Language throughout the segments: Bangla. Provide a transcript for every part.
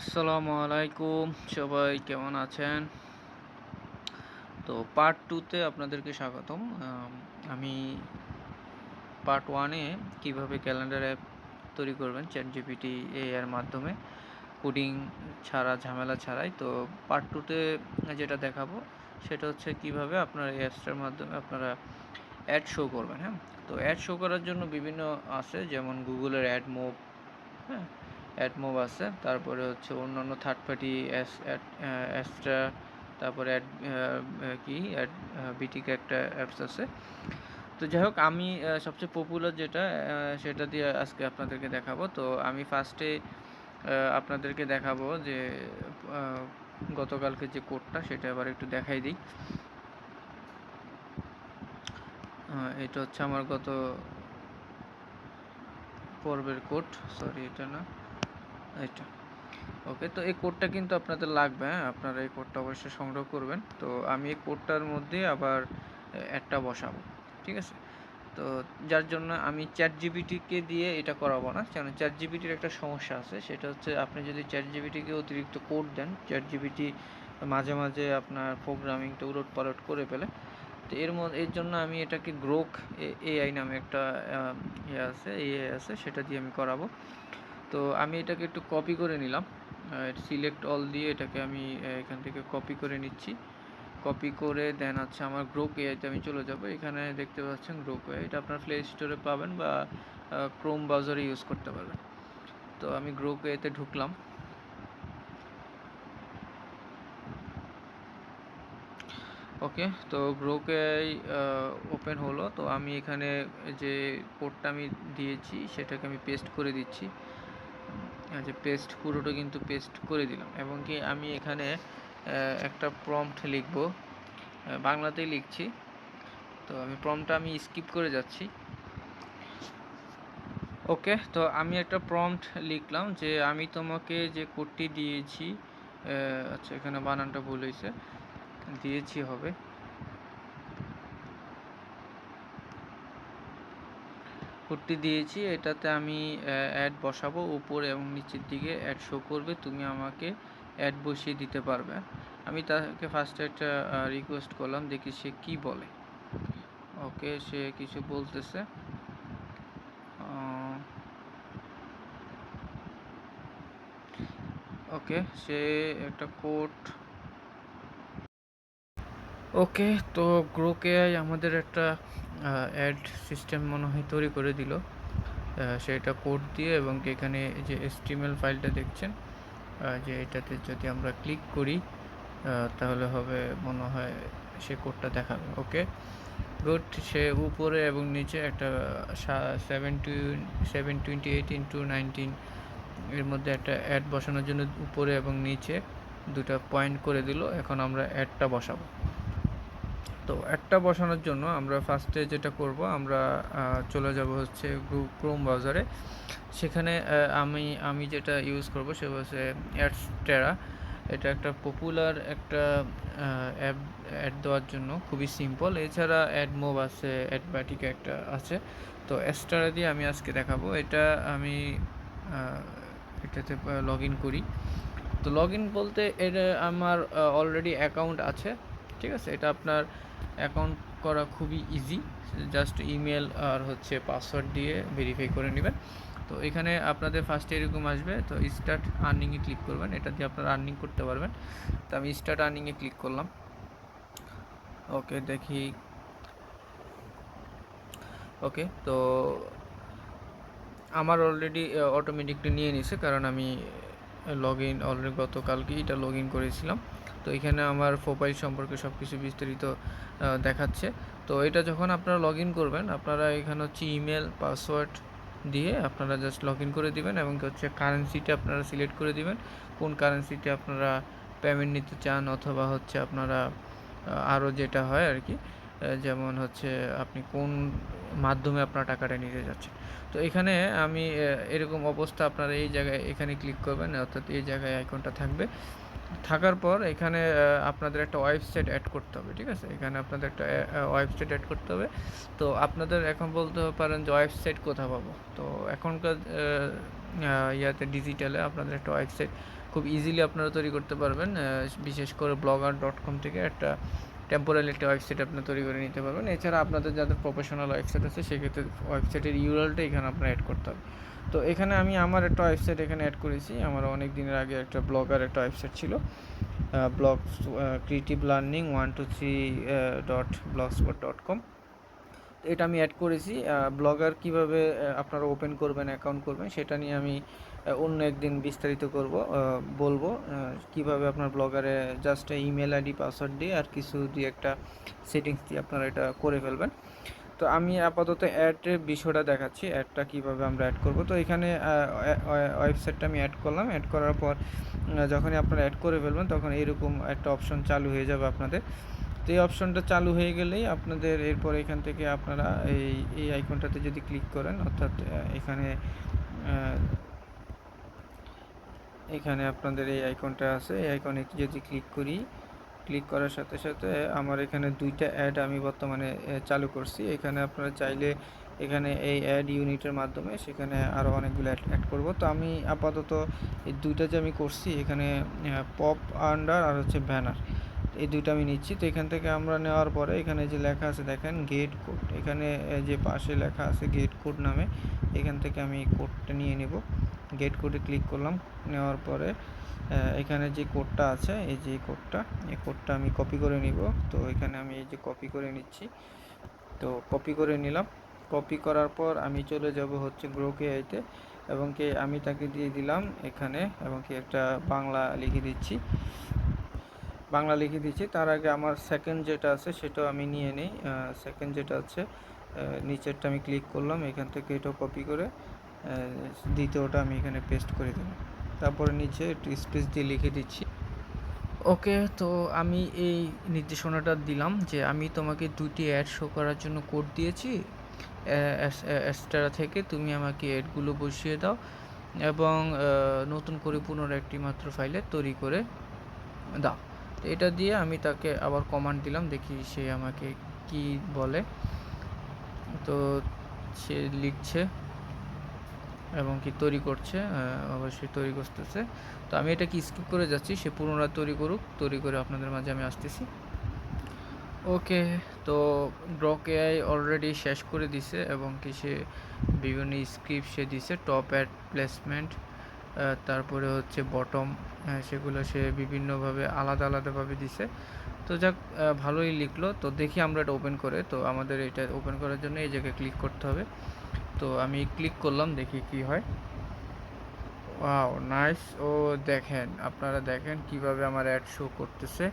আসসালামু আলাইকুম, সবাই কেমন আছেন? তো পার্ট টুতে আপনাদেরকে স্বাগতম। আমি পার্ট ওয়ানে কীভাবে ক্যালেন্ডার অ্যাপ তৈরি করবেন চ্যাট জিপিটি এর মাধ্যমে। কোডিং ছাড়া, ঝামেলা ছাড়াই। তো পার্ট টুতে যেটা দেখাবো, সেটা হচ্ছে কীভাবে আপনার অ্যাপসটার মাধ্যমে আপনারা অ্যাড শো করবেন হ্যাঁ? তো অ্যাড শো করার জন্য বিভিন্ন আছে, যেমন গুগলের অ্যাড মুভ হ্যাঁ? অ্যাডমোভ আছে, তারপরে হচ্ছে অন্যান্য থার্ড পার্টি অ্যাপসটা তারপরে অ্যাড কি অ্যাড বিটিকে একটা অ্যাপস আছে। তো যাই হোক, আমি সবচেয়ে পপুলার যেটা সেটা দিয়ে আজকে আপনাদেরকে দেখাবো। তো আমি ফার্স্টে আপনাদেরকে দেখাবো যে গতকালকে যে কোডটা সেটা আবার একটু দেখাই দিই। এটা হচ্ছে আমার গত পর্বের কোড সরি এটা না। এটা ওকে তো এই কোডটা কিন্তু আপনাদের লাগবে হ্যাঁ? আপনারা এই কোডটা অবশ্যই সংগ্রহ করবেন। তো আমি এই কোডটার মধ্যে আবার একটা বসাবো, ঠিক আছে? তো যার জন্য আমি চ্যাট জিবিটিকে দিয়ে এটা করাবো না কারণ চ্যাট জিবিটির একটা সমস্যা আছে। সেটা হচ্ছে আপনি যদি চ্যাট জিবিটিকে অতিরিক্ত কোড দেন চ্যাট জিবিটি মাঝে মাঝে আপনার প্রোগ্রামিংটা উলট পালট করে ফেলে, তো এর মধ্যে এর জন্য আমি এটাকে গ্রোক এআই নামে একটা ইয়ে আছে এআই আছে, সেটা দিয়ে আমি করাবো। তো আমি এটাকে একটু কপি করে নিলাম। সিলেক্ট অল দিয়ে এটাকে আমি এখান থেকে কপি করে নিচ্ছি। কপি করে দেন আচ্ছা আমার গ্রোক এআইতে আমি চলে যাব। এখানে দেখতে পাচ্ছেন গ্রোক এআই এটা আপনার প্লে স্টোরে পাবেন বা ক্রোম ব্রাউজারে ইউজ করতে পারবেন। তো আমি গ্রোক এতে ঢুকলাম। ওকে তো গ্রোকে ওপেন হলো। তো আমি এখানে যে কোডটা আমি দিয়েছি, সেটাকে আমি পেস্ট করে দিচ্ছি। যে পেস্ট পুরোটা কিন্তু পেস্ট করে দিলাম। এবং কি আমি এখানে একটা প্রম্পট লিখব। বাংলাতেই লিখছি। তো আমি প্রম্পটটা আমি স্কিপ করে যাচ্ছি। ওকে তো আমি একটা প্রম্পট লিখলাম যে আমি তোমাকে যে কোডটি দিয়েছি আচ্ছা এখানে বানানটা ভুল হয়েছে দিয়েছি হবে। কোডটি দিয়েছি, এটাতে আমি অ্যাড বসাবো উপরে এবং নিচের দিকে অ্যাড শো করবে, তুমি আমাকে অ্যাড বসিয়ে দিতে পারবে। আমি তাকে ফার্স্টে একটা রিকোয়েস্ট করলাম, দেখি সে কি বলে। ওকে, সে কিছু বলতেছে। ওকে, সে একটা কোড ওকে, তো গ্রোকে আমাদের একটা অ্যাড সিস্টেম মনে হয় তৈরি করে দিল। সেটা কোড দিয়ে এবং এখানে যে এসটিএমএল ফাইলটা দেখছেন যে এটাতে যদি আমরা ক্লিক করি তাহলে হবে মনে হয় সে কোডটা দেখাবে ওকে গুড সে উপরে এবং নিচে একটা seven two seven twenty eight into nineteen এর মধ্যে একটা অ্যাড বসানোর জন্য উপরে এবং নিচে দুটা পয়েন্ট করে দিল, এখন আমরা অ্যাডটা বসাবো। তো একটা বসানোর জন্য আমরা ফার্স্টে যেটা করব, আমরা চলে যাব হচ্ছে ক্রোম ব্রাউজারে সেখানে আমি আমি যেটা ইউজ করব সে হচ্ছে অ্যাডস্টেরা এটা একটা পপুলার একটা অ্যাপ অ্যাড দেওয়ার জন্য খুবই সিম্পল এছাড়া অ্যাড মুভ আছে অ্যাডবাটিক একটা আছে। তো অ্যাস্টারা দিয়ে আমি আজকে দেখাবো। এটা আমি এটাতে লগ ইন করি। তো লগ ইন বলতে এটা আমার অলরেডি অ্যাকাউন্ট আছে। ঠিক আছে? এটা আপনার অ্যাকাউন্ট করা খুবই ইজি জাস্ট ইমেল আর হচ্ছে পাসওয়ার্ড দিয়ে ভেরিফাই করে নেবেন। তো এখানে আপনাদের ফার্স্টে এরকম আসবে, তো স্টার্ট আর্নিংয়ে ক্লিক করবেন। এটা দিয়ে আপনারা আর্নিং করতে পারবেন। তো আমি স্টার্ট আর্নিংয়ে ক্লিক করলাম। ওকে দেখি। ওকে তো আমার অলরেডি অটোমেটিকলি নিয়ে নিছে, কারণ আমি লগ ইন অলরেডি গতকালকেই এটা লগ ইন করেছিলাম। তো এখানে আমার প্রোফাইল সম্পর্কে সব কিছু বিস্তারিত দেখাচ্ছে। তো এটা যখন আপনারা লগ করবেন, আপনারা এখানে হচ্ছে ইমেল পাসওয়ার্ড দিয়ে আপনারা জাস্ট লগ করে দিবেন এবং হচ্ছে কারেন্সিটা আপনারা সিলেক্ট করে দিবেন। কোন কারেন্সিতে আপনারা পেমেন্ট নিতে চান অথবা হচ্ছে আপনারা আরও যেটা হয় আর কি যেমন হচ্ছে আপনি কোন মাধ্যমে আপনার টাকাটা নিতে যাচ্ছেন। তো এখানে আমি এরকম অবস্থা আপনারা এই জায়গায়, এখানে ক্লিক করবেন, অর্থাৎ এই জায়গায় আইকনটা থাকবে। থাকার পর এখানে আপনাদের একটা ওয়েবসাইট অ্যাড করতে হবে, ঠিক আছে? এখানে আপনাদের একটা ওয়েবসাইট অ্যাড করতে হবে। তো আপনাদের এখন বলতে পারেন যে ওয়েবসাইট কোথা পাবো? তো এখনকার ইয়াতে ডিজিটালে আপনাদের একটা ওয়েবসাইট খুব ইজিলি আপনারা তৈরি করতে পারবেন। বিশেষ করে ব্লগার ডট কম থেকে একটা টেম্পোরারি একটা ওয়েবসাইট আপনি তৈরি করে নিতে পারবেন। এছাড়া আপনাদের যাদের প্রফেশনাল ওয়েবসাইট আছে, সেক্ষেত্রে ওয়েবসাইটের ইউরালটা এখানে আপনার অ্যাড করতে হবে। তো এখানে আমি আমার একটা ওয়েবসাইট এখানে অ্যাড করেছি। আমার অনেক দিনের আগে একটা ব্লগার একটা ওয়েবসাইট ছিল। Blog creative learning one two three dot blogspot dot com এটা আমি অ্যাড করেছি। ব্লগার কীভাবে আপনারা ওপেন করবেন অ্যাকাউন্ট করবেন, সেটা নিয়ে আমি অন্য একদিন বিস্তারিত করব বলব কীভাবে আপনার ব্লগারে জাস্ট ইমেল আইডি পাসওয়ার্ড দিয়ে আর কিছু দিয়ে একটা সেটিংস দিয়ে আপনারা এটা করে ফেলবেন। তো আমি আপাতত অ্যাডের বিষয়টা দেখাচ্ছি অ্যাডটা কীভাবে আমরা অ্যাড করব। তো এখানে ওয়েবসাইটটা আমি অ্যাড করলাম। অ্যাড করার পর যখনই আপনারা অ্যাড করে ফেলবেন, তখন এরকম একটা অপশন চালু হয়ে যাবে আপনাদের। তো এই অপশনটা চালু হয়ে গেলেই আপনাদের এরপর এখান থেকে আপনারা এই এই আইকনটাতে যদি ক্লিক করেন, অর্থাৎ এখানে এখানে আপনাদের এই আইকনটা আছে। এই আইকনে যদি ক্লিক করি ক্লিক করার সাথে সাথে আমার এখানে দুইটা অ্যাড আমি বর্তমানে চালু করছি। এখানে আপনারা চাইলে এখানে এই অ্যাড ইউনিটের মাধ্যমে সেখানে আরও অনেকগুলো অ্যাড অ্যাড করব। তো আমি আপাতত এই দুইটা যে আমি করছি, এখানে পপ আন্ডার আর হচ্ছে ব্যানার এই দুইটা আমি নিচ্ছি। তো এখান থেকে আমরা নেওয়ার পরে এখানে যে লেখা আছে, দেখেন গেট কোড এখানে যে পাশে লেখা আছে গেট কোড নামে, এখান থেকে আমি কোডটা নিয়ে নেব। গেট কোডে ক্লিক করলাম। নেওয়ার পরে এখানে যে কোডটা আছে, এই যে কোডটা, এই কোডটা আমি কপি করে নিব। তো এখানে আমি এই যে কপি করে নিচ্ছি। তো কপি করে নিলাম। কপি করার পর আমি চলে যাব হচ্ছে গ্রোকে আইতে এবং কি, আমি তাকে দিয়ে দিলাম এখানে এবং কি, একটা বাংলা লিখে দিচ্ছি। বাংলা লিখে দিচ্ছি। তার আগে আমার সেকেন্ড যেটা আছে, সেটাও আমি নিয়ে নিই। সেকেন্ড যেটা আছে নিচেরটা আমি ক্লিক করলাম। এখান থেকে এটাও কপি করে দ্বিতীয়টা আমি এখানে পেস্ট করে দিলাম তারপরে নিচে একটু স্পেস দিয়ে লিখে দিচ্ছি। ওকে তো আমি এই নির্দেশনাটা দিলাম যে আমি তোমাকে দুটি অ্যাড শো করার জন্য কোড দিয়েছি। এক্সট্রা থেকে তুমি আমাকে অ্যাডগুলো বসিয়ে দাও এবং নতুন করে পুনরায় একটি মাত্র ফাইলে তৈরি করে দাও। তো এটা দিয়ে আমি তাকে আবার কমান্ড দিলাম, দেখি সে আমাকে কি বলে। তো সে লিখছে। এবং কি তৈরি করছে অবশ্যই তৈরি করতেছে। তো আমি এটা কি স্কিপ করে যাচ্ছি? সে পুনরায় তৈরি করুক, তৈরি করে আপনাদের মাঝে আমি আসতেছি। ওকে, তো ড্রক এআই অলরেডি শেষ করে দিছে এবং কি সে বিভিন্ন স্ক্রিপ্ট সে দিছে টপ অ্যাড প্লেসমেন্ট তারপরে হচ্ছে বটম সেগুলো সে বিভিন্নভাবে আলাদা আলাদাভাবে দিছে। তো যাক ভালোই লিখলো। তো দেখি আমরা এটা ওপেন করে, তো আমাদের এটা ওপেন করার জন্য এই জায়গায় ক্লিক করতে হবে। তো আমি ক্লিক করলাম, দেখি কি হয়। ওয়াও নাইস ও দেখেন, আপনারা দেখেন কীভাবে আমার অ্যাড শো করতেছে।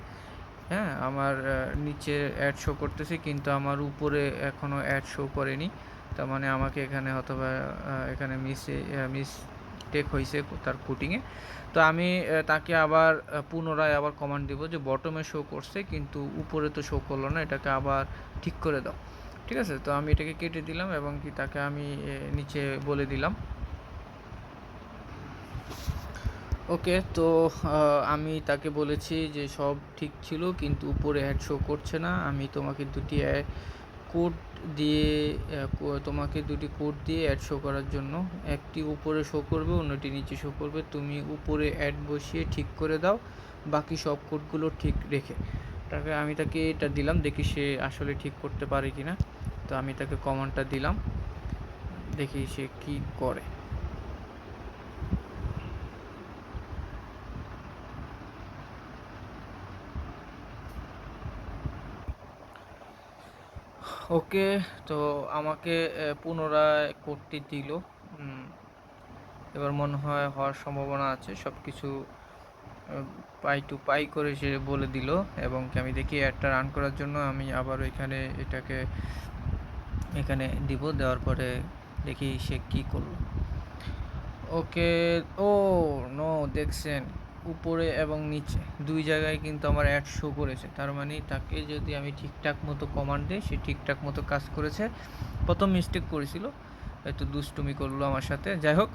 হ্যাঁ আমার নিচে অ্যাড শো করতেছে, কিন্তু আমার উপরে এখনও অ্যাড শো করেনি। তার মানে আমাকে এখানে অথবা এখানে মিসে মিসটেক হয়েছে তার কুটিংয়ে তো আমি তাকে আবার পুনরায় আবার কমান্ড দিব যে বটমে শো করছে, কিন্তু উপরে তো শো করল না, এটাকে আবার ঠিক করে দাও। ঠিক আছে? তো আমি এটাকে কেটে দিলাম এবং কি তাকে আমি নিচে বলে দিলাম। ওকে, তো আমি তাকে বলেছি যে সব ঠিক ছিল, কিন্তু উপরে অ্যাড শো করছে না। আমি তোমাকে দুটি কোড দিয়ে তোমাকে দুটি কোড দিয়ে অ্যাড শো করার জন্য। একটি উপরে শো করবে, অন্যটি নিচে শো করবে। তুমি উপরে অ্যাড বসিয়ে ঠিক করে দাও। বাকি সব কোডগুলো ঠিক রেখে। তাকে আমি তাকে এটা দিলাম, দেখি সে আসলে ঠিক করতে পারে কি না তো আমি তাকে কমান্ডটা দিলাম, দেখি সে কি করে। ওকে, তো আমাকে পুনরায় কোডটি দিল। এবার মনে হয় হওয়ার সম্ভাবনা আছে সব কিছু পাই টু পাই করে সে বলে দিল এবং আমি দেখি অ্যাডটা রান করার জন্য আমি আবার এখানে এটাকে এখানে দিব, দেওয়ার পরে দেখি সে কি করল। ওকে, ও, নো, দেখছেন, উপরে এবং নিচে, দুই জায়গায় কিন্তু আমার অ্যাড শো করেছে। তার মানে তাকে যদি আমি ঠিকঠাক মতো কমান্ড দিই, সে ঠিকঠাক মতো কাজ করেছে। প্রথম মিস্টেক করেছিল একটু দুষ্টুমি করল আমার সাথে। যাই হোক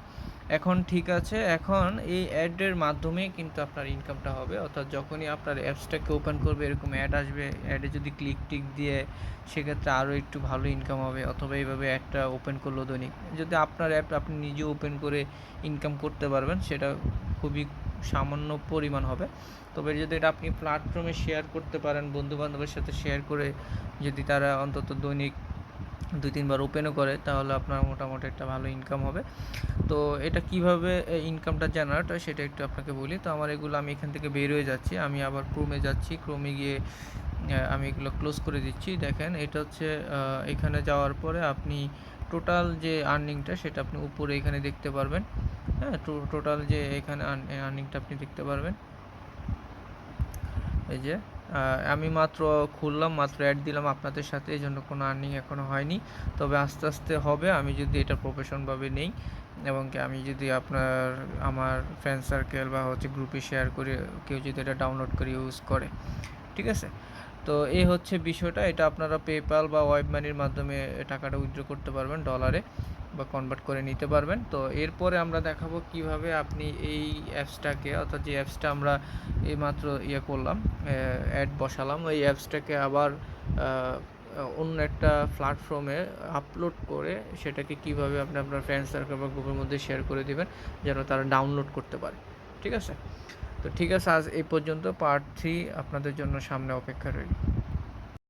এখন ঠিক আছে। এখন এই অ্যাডের মাধ্যমে কিন্তু আপনার ইনকামটা হবে। অর্থাৎ যখনই আপনার অ্যাপসটাকে ওপেন করবে, এরকম অ্যাড আসবে অ্যাডে যদি ক্লিক টিক দিয়ে সেক্ষেত্রে আরও একটু ভালো ইনকাম হবে অথবা এইভাবে অ্যাডটা ওপেন করল দৈনিক। যদি আপনার অ্যাপ আপনি নিজে ওপেন করে ইনকাম করতে পারবেন, সেটা খুবই সামান্য পরিমাণ হবে। তবে যদি এটা আপনি প্ল্যাটফর্মে শেয়ার করতে পারেন বন্ধু বান্ধবের সাথে শেয়ার করে যদি তারা অন্তত দৈনিক দুই তিনবার ওপেনও করে, তাহলে আপনার মোটামুটি একটা ভালো ইনকাম হবে। তো এটা কীভাবে ইনকামটা জেনারেট হয় সেটা একটু আপনাকে বলি। তো আমার এগুলো আমি এখান থেকে বের হয়ে যাচ্ছি। আমি আবার ক্রোমে যাচ্ছি। ক্রোমে গিয়ে আমি এগুলো ক্লোজ করে দিচ্ছি। দেখেন, এটা হচ্ছে এখানে যাওয়ার পরে আপনি টোটাল যে আর্নিংটা সেটা আপনি উপরে এখানে দেখতে পারবেন। হ্যাঁ টোটাল যে এখানে আর্নিংটা আপনি দেখতে পারবেন। এই যে আমি মাত্র খুললাম, মাত্র অ্যাড দিলাম আপনাদের সাথে, এই জন্য কোনো আর্নিং এখনও হয়নি। তবে আস্তে আস্তে হবে, আমি যদি এটা প্রফেশনভাবে নেই এবং কি আমি যদি আপনার, আমার ফ্রেন্ড সার্কেল বা হচ্ছে গ্রুপে শেয়ার করে কেউ যদি এটা ডাউনলোড করে ইউজ করে, ঠিক আছে? তো এই হচ্ছে বিষয়টা, এটা আপনারা পেপ্যাল বা ওয়েব মানির মাধ্যমে টাকাটা উইথড্র করতে পারবেন ডলারে বা কনভার্ট করে নিতে পারবেন। তো এরপরে আমরা দেখাবো কীভাবে আপনি এই অ্যাপসটাকে অর্থাৎ যে অ্যাপসটা আমরা এইমাত্র ইয়ে করলাম অ্যাড বসালাম, ওই অ্যাপসটাকে আবার অন্য একটা প্ল্যাটফর্মে আপলোড করে সেটাকে কীভাবে আপনি আপনার ফ্রেন্ড সার্কেল বা গ্রুপের মধ্যে শেয়ার করে দিবেন, যেন তারা ডাউনলোড করতে পারে। ঠিক আছে? তো ঠিক আছে, আজ এই পর্যন্ত। পার্ট থ্রি আপনাদের জন্য সামনে অপেক্ষা রইল।